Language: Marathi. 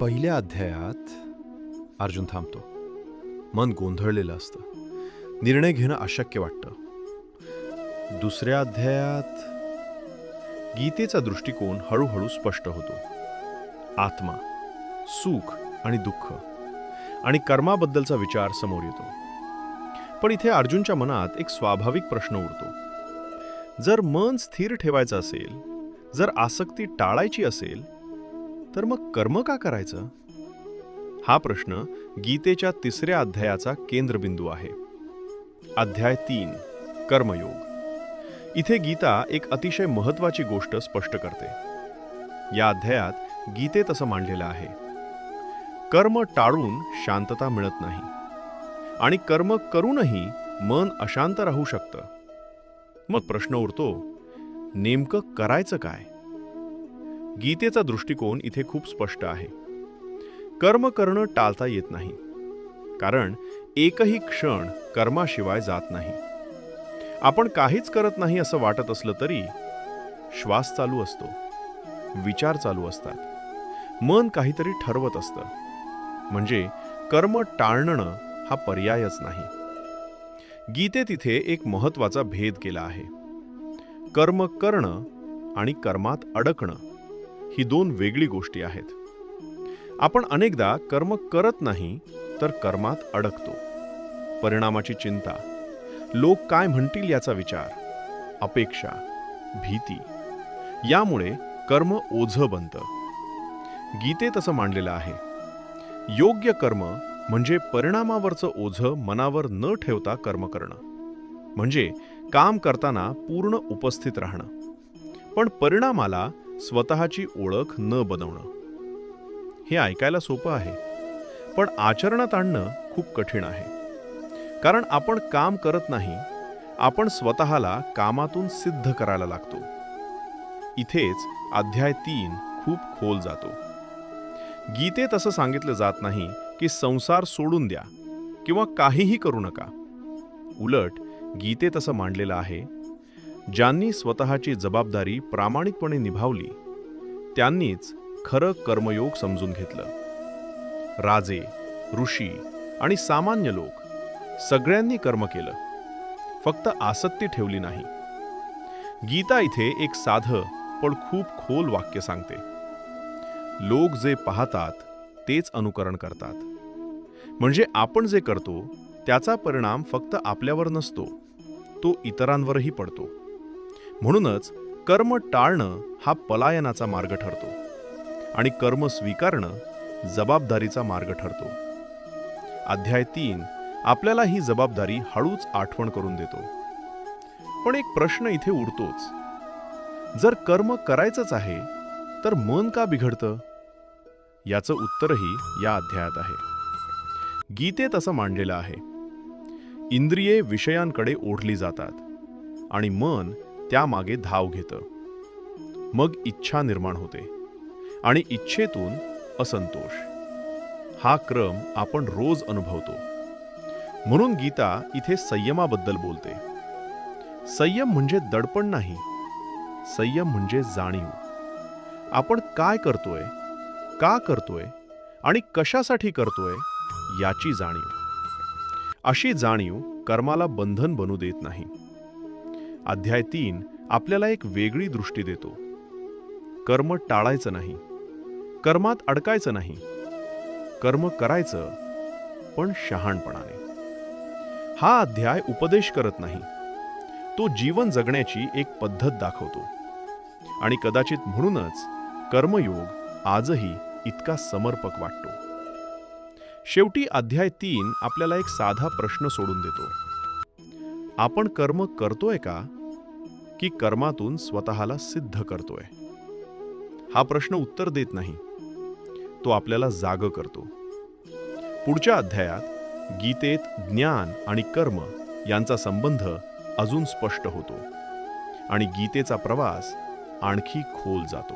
पहिल्या अध्यायात अर्जुन थांबतो. मन गोंधळलेलं असतं. निर्णय घेणं अशक्य वाटतं. दुसऱ्या अध्यायात गीतेचा दृष्टिकोन हळूहळू स्पष्ट होतो. आत्मा सुख आणि दुःख आणि कर्माबद्दलचा विचार समोर येतो. पण इथे अर्जुनच्या मनात एक स्वाभाविक प्रश्न उरतो. जर मन स्थिर ठेवायचं असेल जर आसक्ती टाळायची असेल तर मग कर्म का करायचं? हा प्रश्न गीतेच्या तिसऱ्या अध्यायाचा केंद्रबिंदू आहे. अध्याय तीन कर्मयोग. इथे गीता एक अतिशय महत्वाची गोष्ट स्पष्ट करते. या अध्यायात गीतेत असं मांडलेलं आहे. कर्म टाळून शांतता मिळत नाही. आणि कर्म करूनही मन अशांत राहू शकतं. मग प्रश्न उरतो नेमकं करायचं काय? गीतेचा दृष्टिकोन इथे खूप स्पष्ट आहे. कर्म करणं टाळता येत नाही. कारण एकही क्षण कर्माशिवाय जात नाही. आपण काहीच करत नाही असं वाटत असलं तरी श्वास चालू असतो. विचार चालू असतात. मन काहीतरी ठरवत असतं. म्हणजे कर्म टाळणं हा पर्यायच नाही. गीते तिथे एक महत्त्वाचा भेद केला आहे. कर्म करणं आणि कर्मात अडकणं ही दोन वेगळी गोष्टी आहेत. आपण अनेकदा कर्म करत नाही तर कर्मात अडकतो. परिणामाची चिंता लोक काय म्हणतील याचा विचार अपेक्षा भीती यामुळे कर्म ओझं बनतं. गीतेत असं मांडलेलं आहे योग्य कर्म म्हणजे परिणामावरचं ओझं मनावर न ठेवता कर्म करणं. म्हणजे काम करताना पूर्ण उपस्थित राहणं. पण परिणामाला स्वतःची ओळख न बनवणं. हे ऐकायला सोपं आहे पण आचरणात आणणं खूप कठीण आहे. कारण आपण काम करत नाही आपण स्वतःला कामातून सिद्ध करायला लागतो. इथेच अध्याय तीन खूप खोल जातो. गीतेत असं सांगितलं जात नाही की संसार सोडून द्या किंवा काहीही करू नका. उलट गीतेत असं मांडलेलं आहे ज्यांनी स्वतःची जबाबदारी प्रामाणिकपणे निभावली त्यांनीच खरं कर्मयोग समजून घेतलं. राजे ऋषी आणि सामान्य लोक सगळ्यांनी कर्म केलं. फक्त आसक्ती ठेवली नाही. गीता इथे एक साधं पण खूप खोल वाक्य सांगते. लोक जे पाहतात तेच अनुकरण करतात. म्हणजे आपण जे करतो त्याचा परिणाम फक्त आपल्यावर नसतो तो इतरांवरही पडतो. म्हणूनच कर्म टाळणं हा पलायनाचा मार्ग ठरतो आणि कर्म स्वीकारणं जबाबदारीचा मार्ग ठरतो. अध्याय तीन आपल्याला ही जबाबदारी हळूच आठवण करून देतो. पण एक प्रश्न इथे उरतोच जर कर्म करायचंच आहे तर मन का बिघडतं? याचं उत्तरही या अध्यायात आहे. गीतेत असं मांडलेलं आहे. इंद्रिये विषयांकडे ओढली जातात आणि मन त्यामागे धाव घेतं. मग इच्छा निर्माण होते. आणि इच्छेतून असंतोष. हा क्रम आपण रोज अनुभवतो. म्हणून गीता इथे संयमाबद्दल बोलते. संयम म्हणजे दडपण नाही. संयम म्हणजे जाणीव. आपण काय करतोय का करतोय आणि कशासाठी करतोय याची जाणीव. अशी जाणीव कर्माला बंधन बनू देत नाही. अध्याय तीन आपल्याला एक वेगळी दृष्टी देतो. कर्म टाळायचं नाही. कर्मात अडकायचं नाही. कर्म करायचं पण शहाणपणाने. हा अध्याय उपदेश करत नाही. तो जीवन जगण्याची एक पद्धत दाखवतो. आणि कदाचित म्हणूनच कर्मयोग आजही इतका समर्पक वाटतो. शेवटी अध्याय तीन आपल्याला एक साधा प्रश्न सोडून देतो. आपण कर्म करतोय का? की कर्मातून स्वतःला सिद्ध करतोय? हा प्रश्न उत्तर देत नाही. तो आपल्याला जाग करतो. पुढच्या अध्यायात गीतेत ज्ञान आणि कर्म यांचा संबंध अजून स्पष्ट होतो आणि गीतेचा प्रवास आणखी खोल जातो.